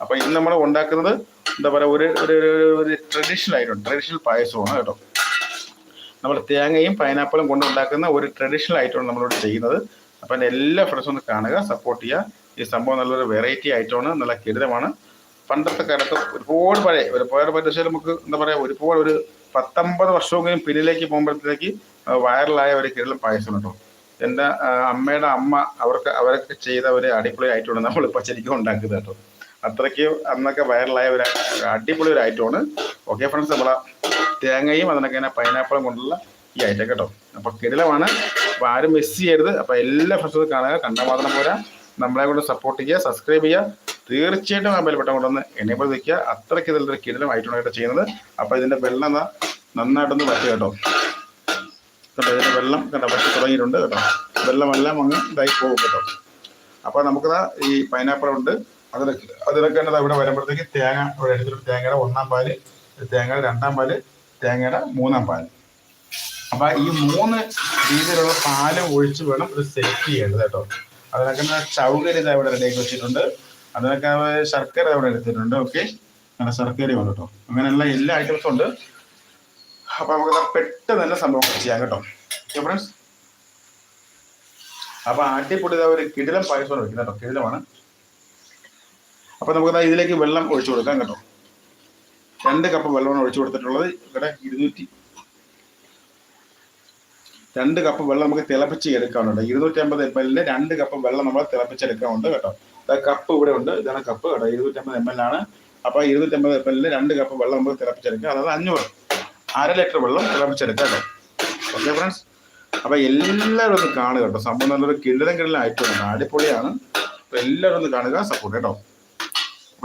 അപ്പോൾ ഇന്ന് നമ്മൾ ഉണ്ടാക്കുന്നത് എന്താ പറയുക ഒരു ഒരു ഒരു ട്രഡീഷണൽ ആയിട്ടുണ്ട് ട്രഡീഷണൽ പായസമാണ് കേട്ടോ. നമ്മൾ തേങ്ങയും പൈനാപ്പിളും കൊണ്ട് ഉണ്ടാക്കുന്ന ഒരു ട്രഡീഷണൽ ആയിട്ടാണ് നമ്മളിവിടെ ചെയ്യുന്നത്. അപ്പം എല്ലാ ഫ്രണ്ട്സും ഒന്ന് കാണുക സപ്പോർട്ട് ചെയ്യുക. ഈ സംഭവം നല്ലൊരു വെറൈറ്റി ആയിട്ടാണ് നല്ല കിരിതമാണ് പണ്ടത്തെ കാലത്ത് ഒരുപാട് പഴയ ഒരുപാട് പറ്റുക നമുക്ക് എന്താ പറയുക ഒരുപാട് ഒരു പത്തൊമ്പത് വർഷമെങ്കിലും പിന്നിലേക്ക് പോകുമ്പോഴത്തേക്ക് വൈറലായ ഒരു കിരളം പായസം കേട്ടോ. എന്റെ അമ്മയുടെ അമ്മ അവർക്ക് അവരൊക്കെ ചെയ്ത ഒരു അടിപൊളി ഐറ്റമാണ് നമ്മളിപ്പോൾ ശരിക്കും ഉണ്ടാക്കുന്നത് കേട്ടോ. അത്രയ്ക്ക് അന്നൊക്കെ വൈറലായ ഒരു അടിപൊളി ഒരു ഐറ്റമാണ് ഓക്കെ ഫ്രണ്ട്സ് നമ്മളെ തേങ്ങയും അതിനൊക്കെ തന്നെ പൈനാപ്പിളും കൊണ്ടുള്ള ഈ ഐറ്റം കേട്ടോ. അപ്പോൾ കിടിലമാണ് അപ്പോൾ ആരും മിസ് ചെയ്യരുത്. അപ്പോൾ എല്ലാ ഫ്രണ്ട്സും കാണുക. കണ്ടാൽ മാത്രം പോരാ. നമ്മളെ കൊണ്ട് സപ്പോർട്ട് ചെയ്യുക സബ്സ്ക്രൈബ് ചെയ്യുക. തീർച്ചയായിട്ടും ആ കൊണ്ടുവന്ന് എന്നെ എനേബിൾ നിൽക്കുക അത്രയ്ക്ക് ഇതിലൊരു കിടിലം കേട്ടോ ചെയ്യുന്നത്. അപ്പോൾ ഇതിന്റെ വെള്ളം നന്നായിട്ടൊന്ന് വറ്റുക കേട്ടോ. കേട്ടോ ഇതിന്റെ വെള്ളം കേട്ടോ വറ്റി തുടങ്ങിയിട്ടുണ്ട് കേട്ടോ. വെള്ളമെല്ലാം അങ്ങ് ഇതായി പോകും കേട്ടോ. അപ്പോൾ നമുക്കിതാ ഈ പൈനാപ്പിൾ ഉണ്ട്. അതിലൊക്കെ അതിലൊക്കെ തന്നെ ഇവിടെ വരുമ്പോഴത്തേക്ക് തേങ്ങ ഇവിടെ എടുത്തിട്ട് തേങ്ങയുടെ ഒന്നാം പാൽ തേങ്ങയുടെ രണ്ടാം പാൽ തേങ്ങയുടെ മൂന്നാം പാൽ. അപ്പൊ ഈ മൂന്ന് രീതിയിലുള്ള പാൽ ഒഴിച്ച് വേണം ഇത് സെറ്റ് ചെയ്യേണ്ടത് കേട്ടോ. അതിനൊക്കെ ചൗകര്യം ഇതാ ഇവിടെ റെഡിയാക്കി വെച്ചിട്ടുണ്ട്. അതിനൊക്കെ ശർക്കര ഇവിടെ എടുത്തിട്ടുണ്ട് ഓക്കെ അങ്ങനെ ശർക്കരയും ഉണ്ട് കേട്ടോ. അങ്ങനെയുള്ള എല്ലാ ഐറ്റംസും ഉണ്ട്. അപ്പൊ നമുക്ക് പെട്ടെന്ന് തന്നെ സംഭവം ചെയ്യാം കേട്ടോ. ഓക്കെ ഫ്രണ്ട്സ് അപ്പൊ ഇതാ ഒരു കിടിലം പായസമാണ് വെക്കുന്നത് കേട്ടോ. കിടിലമാണ്. അപ്പൊ നമുക്ക് ഇതിലേക്ക് വെള്ളം ഒഴിച്ചു കൊടുക്കാം കേട്ടോ. രണ്ട് കപ്പ് വെള്ളമാണ് ഒഴിച്ചു കൊടുത്തിട്ടുള്ളത്. ഇവിടെ ഇരുന്നൂറ്റി രണ്ട് കപ്പ് വെള്ളം നമുക്ക് തിളപ്പിച്ച് എടുക്കാനുണ്ട്. ഇരുന്നൂറ്റി അമ്പത് എം എല്ലിന്റെ രണ്ട് കപ്പ് വെള്ളം നമ്മൾ തിളപ്പിച്ചെടുക്കാനുണ്ട് കേട്ടോ. കപ്പ് ഇവിടെ ഉണ്ട്. ഇതാണ് കപ്പ് കേട്ടോ. ഇരുന്നൂറ്റി അമ്പത് എം എൽ ആണ്. അപ്പൊ ഇരുന്നൂറ്റി അമ്പത് എം എല്ലിന് രണ്ട് കപ്പ് വെള്ളം നമുക്ക് തിളപ്പിച്ചെടുക്കാം. അതായത് അഞ്ഞൂറ്. അര ലിറ്റർ വെള്ളം തിളപ്പിച്ചെടുക്കാം കേട്ടോ. ഓക്കെ ഫ്രണ്ട്സ് അപ്പൊ എല്ലാവരും ഒന്ന് കാണുക കേട്ടോ. സംഭവം നല്ലൊരു കിടിലം കിടിലം ആയിട്ടുണ്ട് അടിപൊളിയാണ്. അപ്പൊ എല്ലാവരും ഒന്ന് കാണുക സപ്പോർട്ട് കേട്ടോ.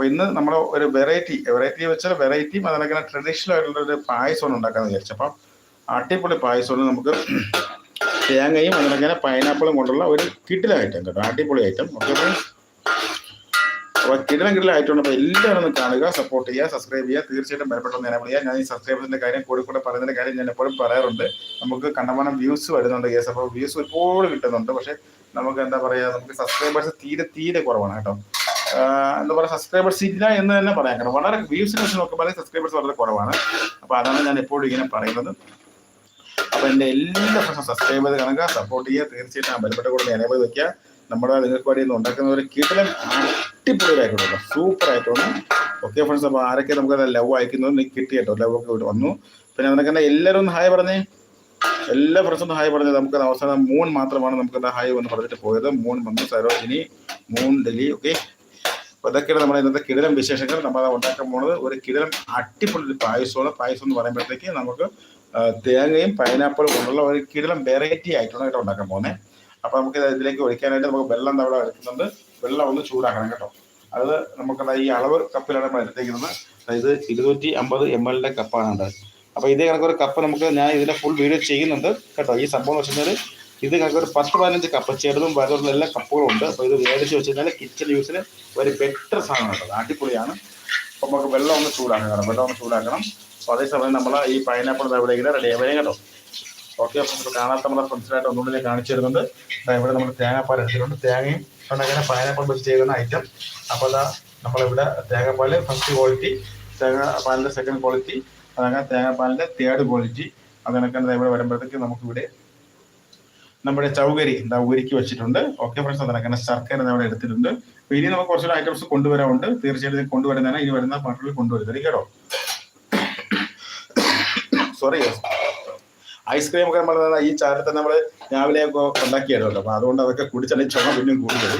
അപ്പൊ ഇന്ന് നമ്മൾ ഒരു വെറൈറ്റി വെറൈറ്റി വെച്ചാൽ വെറൈറ്റിയും അതിനൊക്കെ ട്രഡീഷണൽ ആയിട്ടുള്ള ഒരു പായസമാണ് ഉണ്ടാക്കാന്ന് വിചാരിച്ചു അപ്പം അട്ടിപ്പൊളി പായസമാണ്. നമുക്ക് തേങ്ങയും അതിനങ്ങനെ പൈനാപ്പിളും കൊണ്ടുള്ള ഒരു കിടില ഐറ്റം കേട്ടോ. അടിപൊളി ഐറ്റം ഓക്കെ ഫ്രണ്ട്സ് അപ്പോൾ കിടിലം കിടിലം ഐറ്റം അപ്പോൾ എല്ലാവരും ഒന്ന് കാണുക സപ്പോർട്ട് ചെയ്യുക സബ്സ്ക്രൈബ് ചെയ്യുക. തീർച്ചയായിട്ടും ബലപ്പെട്ടൊന്ന് ഞാൻ വിളിക്കുക. ഞാൻ ഈ സബ്സ്ക്രൈബേഴ്സിന്റെ കാര്യം കൂടി കൂടെ പറയുന്നതിന്റെ കാര്യം ഞാൻ എപ്പോഴും പറയാറുണ്ട്. നമുക്ക് കണ്ടമാനം വ്യൂസ് വരുന്നുണ്ട് കേസ് അപ്പോൾ വ്യൂസ് ഒരുപാട് കിട്ടുന്നുണ്ട്. പക്ഷേ നമുക്ക് എന്താ പറയുക നമുക്ക് സബ്സ്ക്രൈബേഴ്സ് തീരെ തീരെ കുറവാണ് കേട്ടോ. എന്താ പറയുക സബ്സ്ക്രൈബേഴ്സ് ഇല്ല എന്ന് തന്നെ പറയാം. കാരണം വളരെ വ്യൂസിനെ വെച്ച് നോക്കുമ്പോൾ സബ്സ്ക്രൈബേഴ്സ് വളരെ കുറവാണ്. അപ്പോൾ അതാണ് ഞാൻ എപ്പോഴും ഇങ്ങനെ പറയുന്നത്. അപ്പോൾ എന്റെ എല്ലാ പ്രശ്നം സബ്സ്ക്രൈബ് ചെയ്ത് സപ്പോർട്ട് ചെയ്യുക. തീർച്ചയായിട്ടും ആ ബലപ്പെട്ട കൂടെ എനേബിൾ വെക്കുക. നമ്മുടെ നിങ്ങൾക്ക് വേണ്ടി ഉണ്ടാക്കുന്ന ഒരു കീട്ടലം അടിപൊളിയായിട്ടുണ്ട് സൂപ്പർ ആയിട്ടുണ്ട് ഓക്കെ ഫ്രണ്ട്സ് അപ്പോൾ ആരൊക്കെ നമുക്ക് ലവ് അയക്കുന്നത് നിങ്ങൾക്ക് കിട്ടി കേട്ടോ. ലവ് ഒക്കെ വന്നു. പിന്നെ അതിനൊക്കെ തന്നെ എല്ലാവരും ഒന്ന് ഹായ് പറഞ്ഞേ. എല്ലാ ഫ്രണ്ട്സും ഹായ് പറഞ്ഞത് നമുക്ക് അവസാനം മൂൺ മാത്രമാണ് നമുക്ക് ഹായ് വന്ന് പറഞ്ഞിട്ട് പോയത്. മൂൺ വന്നു സരോജിനി മൂൺ ഡൽഹി ഓക്കെ അപ്പോൾ ഇതൊക്കെയാണ് നമ്മുടെ ഇന്നത്തെ കിടിലം വിശേഷങ്ങൾ. നമ്മൾ ഉണ്ടാക്കാൻ പോകുന്നത് ഒരു കിടിലം അടിപൊളി പായസമുള്ള പായസം എന്ന് പറയുമ്പോഴത്തേക്ക് നമുക്ക് തേങ്ങയും പൈനാപ്പിളും കൊണ്ടുള്ള ഒരു കിടിലം വെറൈറ്റി ആയിട്ടാണ് ഉണ്ടാക്കാൻ പോകുന്നത്. അപ്പോൾ നമുക്ക് ഇതിലേക്ക് ഒഴിക്കാനായിട്ട് നമുക്ക് വെള്ളം തവള എടുക്കുന്നുണ്ട്. വെള്ളം ഒന്ന് ചൂടാക്കണം കേട്ടോ. അത് നമുക്ക് ഈ അളവ് കപ്പിലാണ് നമ്മൾ എടുത്തേക്കുന്നത്. അതായത് ഇരുന്നൂറ്റി അമ്പത് എം എല്ലിന്റെ കപ്പാണ് ഉണ്ടായത് അപ്പൊ ഇതേ കണക്കൊരു കപ്പ് നമുക്ക് ഞാൻ ഇതിന്റെ ഫുൾ വീഡിയോ ചെയ്യുന്നുണ്ട് കേട്ടോ. ഈ സംഭവം എന്ന് വെച്ച് കഴിഞ്ഞാൽ ഇത് കണക്കൊരു പത്ത് പതിനഞ്ച് കപ്പ് ചെറുതും വലുതും എല്ലാ കപ്പുകളും ഉണ്ട് അപ്പോൾ ഇത് മേടിച്ച് വെച്ച് കഴിഞ്ഞാൽ കിച്ചൺ യൂസിന് ഒരു ബെറ്റർ സാധനം കേട്ടോ. അടിപൊളിയാണ്. അപ്പോൾ നമുക്ക് വെള്ളം ഒന്ന് ചൂടാക്കണം വെള്ളം ഒന്ന് ചൂടാക്കണം. അപ്പോൾ അതേസമയം നമ്മൾ ഈ പൈനാപ്പിൾ ഇവിടെ ഇങ്ങനെ റെഡി ആവുകയും കേട്ടോ. ഓക്കെ അപ്പം നമുക്ക് കാണാത്ത നമ്മുടെ ഫ്രണ്ട്സിനായിട്ട് ഒന്നുകൂടി കാണിച്ചു തരുന്നുണ്ട്. ഇവിടെ നമ്മൾ തേങ്ങാപ്പാൽ എടുത്തിട്ടുണ്ട്. തേങ്ങയും അങ്ങനെ പൈനാപ്പിൾ വെച്ച് ചെയ്യുന്ന ഐറ്റം അപ്പോൾ അതാ നമ്മളിവിടെ തേങ്ങാപ്പാൽ ഫസ്റ്റ് ക്വാളിറ്റി തേങ്ങാപ്പാലിന്റെ സെക്കൻഡ് ക്വാളിറ്റി അതങ്ങനെ തേങ്ങാപ്പാലിന്റെ തേർഡ് ക്വാളിറ്റി ദാ ഇവിടെ വരുമ്പോഴത്തേക്ക് നമുക്കിവിടെ നമ്മുടെ ചൗകരി എന്താ ഉരുക്കി വെച്ചിട്ടുണ്ട്. ഓക്കെ ഫ്രണ്ട്സ് അതിനൊക്കെ ശർക്കര അവിടെ എടുത്തിട്ടുണ്ട്. അപ്പൊ ഇനി നമുക്ക് കുറച്ചുകൂടെ ഐറ്റംസ് കൊണ്ടുവരാറുണ്ട് തീർച്ചയായിട്ടും കൊണ്ടുവരുന്നതാണ്. ഇനി വരുന്ന പാട്ടുകൾ കൊണ്ടുവരുന്നത്. കേട്ടോ? സോറി ഐസ്ക്രീം ഒക്കെ നമ്മൾ ഈ ചാരത്തെ നമ്മൾ രാവിലെ ഒക്കെ അപ്പൊ അതുകൊണ്ട് അതൊക്കെ കുടിച്ചാൽ ചുമ പിന്നെയും കൂടുതൽ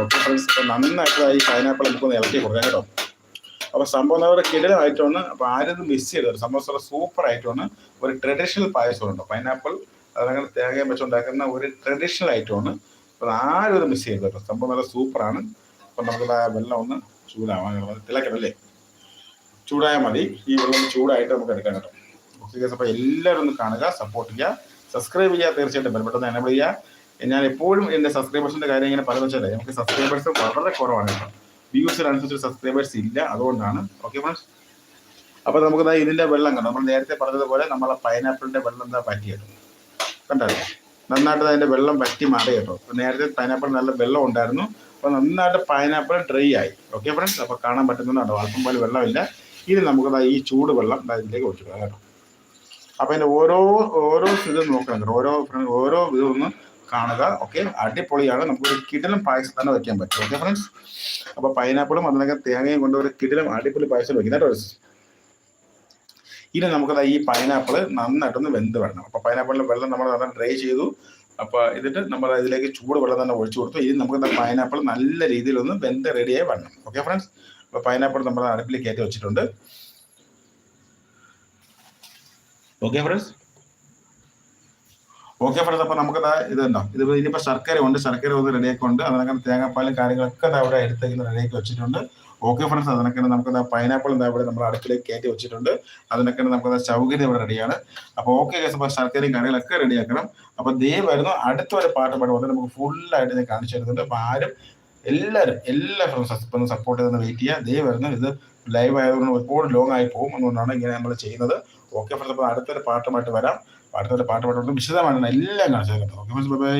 ഓക്കെ ഫ്രണ്ട്സ് അപ്പൊ നന്നായിട്ട് ഈ പൈനാപ്പിൾ നമുക്കൊന്ന് ഇളക്കി കൊടുക്കാം കേട്ടോ. അപ്പൊ സംഭവം നമ്മുടെ കിടലായിട്ടാണ് അപ്പൊ ആരും മിസ് ചെയ്തത് സംഭവം സൂപ്പർ ആയിട്ടാണ് ഒരു ട്രഡീഷണൽ പായസം ഉണ്ടോ? പൈനാപ്പിൾ അതങ്ങനെ തേങ്ങയും വെച്ചുണ്ടാക്കുന്ന ഒരു ട്രഡീഷണൽ ഐറ്റമാണ് അപ്പൊ ആരും ഇത് മിസ് ചെയ്യരുത് സംഭവം നല്ല സൂപ്പറാണ് അപ്പൊ നമുക്ക് വെള്ളം ഒന്ന് ചൂടാവാൻ തിളക്കണം അല്ലേ? ചൂടായാൽ മതി. ഈ വെള്ളം ചൂടായിട്ട് നമുക്ക് എടുക്കാൻ കേട്ടോ. ഓക്കെ അപ്പോൾ എല്ലാവരും ഒന്ന് കാണുക സപ്പോർട്ട് ചെയ്യുക. സബ്സ്ക്രൈബ് ചെയ്യുക തീർച്ചയായിട്ടും. ബലപ്പെട്ടെന്ന് എനബിൾ ചെയ്യുക. ഞാൻ എപ്പോഴും എന്റെ സബ്സ്ക്രൈബേഴ്സിന്റെ കാര്യം ഇങ്ങനെ പല വെച്ചാലേ നമുക്ക് സബ്സ്ക്രൈബേഴ്സ് വളരെ കുറവാണ് കേട്ടോ. വ്യൂസിനനുസരിച്ച് സബ്സ്ക്രൈബേഴ്സ് ഇല്ല. അതുകൊണ്ടാണ്. ഓക്കെ ഫ്രണ്ട്സ് അപ്പോൾ നമുക്ക് ഇതിന്റെ വെള്ളം കണ്ടോ? നമ്മൾ നേരത്തെ പറഞ്ഞതുപോലെ നമ്മളെ പൈനാപ്പിളിന്റെ വെള്ളം എന്താ പറ്റിയത്? കണ്ടോ? നന്നായിട്ട് അതിന്റെ വെള്ളം വറ്റി മാറി കേട്ടോ. അപ്പോൾ നേരത്തെ പൈനാപ്പിൾ നല്ല വെള്ളം ഉണ്ടായിരുന്നു. അപ്പോൾ നന്നായിട്ട് പൈനാപ്പിൾ ഡ്രൈ ആയി. ഓക്കെ ഫ്രണ്ട്സ് അപ്പോൾ കാണാൻ പറ്റുന്നുണ്ടോ അല്പം പോലെ വെള്ളമില്ല. ഇനി നമുക്ക് ഈ ചൂട് വെള്ളം ഇതിലേക്ക് ഒഴിച്ചിടാം കേട്ടോ. അപ്പോൾ അതിന്റെ ഓരോ ഓരോ ഇതും നോക്കണം കേട്ടോ. ഓരോ ഓരോ ഇതും ഒന്ന് കാണുക. ഓക്കെ അടിപൊളിയാണ്. നമുക്ക് ഒരു കിടിലും പായസം തന്നെ വയ്ക്കാൻ പറ്റും. ഓക്കെ ഫ്രണ്ട്സ് അപ്പോൾ പൈനാപ്പിളും അതിനൊക്കെ തേങ്ങയും കൊണ്ട് ഒരു കിടിലും അടിപൊളി പായസം വയ്ക്കുന്ന കേട്ടോ. ഇനി നമുക്കത് ഈ പൈനാപ്പിൾ നന്നായിട്ടൊന്ന് വെന്ത് വരണം. അപ്പൊ പൈനാപ്പിളിന്റെ വെള്ളം നമ്മൾ നന്നായി ഡ്രൈ ചെയ്തു. അപ്പൊ ഇതിട്ട് നമ്മൾ ഇതിലേക്ക് ചൂട് വെള്ളം തന്നെ ഒഴിച്ചു കൊടുത്തു. ഇനി നമുക്ക് പൈനാപ്പിൾ നല്ല രീതിയിൽ ഒന്ന് വെന്ത് റെഡിയായി വരണം. ഓക്കെ ഫ്രണ്ട്സ് അപ്പൊ പൈനാപ്പിൾ നമ്മൾ അടുപ്പിൽ കയറ്റി വെച്ചിട്ടുണ്ട്. ഓക്കെ ഫ്രണ്ട്സ് ഓക്കെ ഫ്രണ്ട്സ് അപ്പൊ നമുക്ക് ഇത് ഉണ്ടോ ഇത് ഇനിയിപ്പോ ശർക്കര ഉണ്ട്. ശർക്കര ഒന്ന് റെഡിയാക്കി അതിനൊക്കെ തേങ്ങാപ്പാലും കാര്യങ്ങളൊക്കെ അവിടെ എടുത്തേക്കുന്ന റെഡിയാക്കി വെച്ചിട്ടുണ്ട്. ഓക്കെ ഫ്രണ്ട്സ് അതിനൊക്കെ നമുക്ക് പൈനാപ്പിൾ എന്താ ഇവിടെ നമ്മുടെ അടുപ്പിലേക്ക് കയറ്റി വെച്ചിട്ടുണ്ട്. അതിനൊക്കെ നമുക്ക് സൗകര്യം ഇവിടെ റെഡിയാണ് അപ്പൊ ഓക്കെ അപ്പോൾ ശർക്കരയും കറികളൊക്കെ റെഡിയാക്കണം അപ്പോൾ ദേ വരുന്നു അടുത്ത ഒരു പാട്ട് പാടും. നമുക്ക് ഫുള്ളായിട്ട് ഞാൻ കാണിച്ചു തരുന്നുണ്ട്. അപ്പൊ ആരും എല്ലാവരും എല്ലാ ഫ്രണ്ട്സ് സപ്പോർട്ട് ചെയ്ത് വെയിറ്റ് ചെയ്യുക ദേ വരുന്നു ഇത് ലൈവ് ആയതുകൊണ്ട് ഒരുപാട് ലോങ് ആയി പോകും അതുകൊണ്ടാണ് ഇങ്ങനെ നമ്മൾ ചെയ്യുന്നത്. ഓക്കെ ഫ്രണ്ട്സ് അപ്പോൾ അടുത്തൊരു പാട്ടുമായിട്ട് വരാം. അടുത്തൊരു പാട്ടുമായിട്ട് വിശദമായിട്ടാണ് എല്ലാം കാണിച്ചു തരുന്നത് ഓക്കെ ഫ്രണ്ട്സ് ബൈ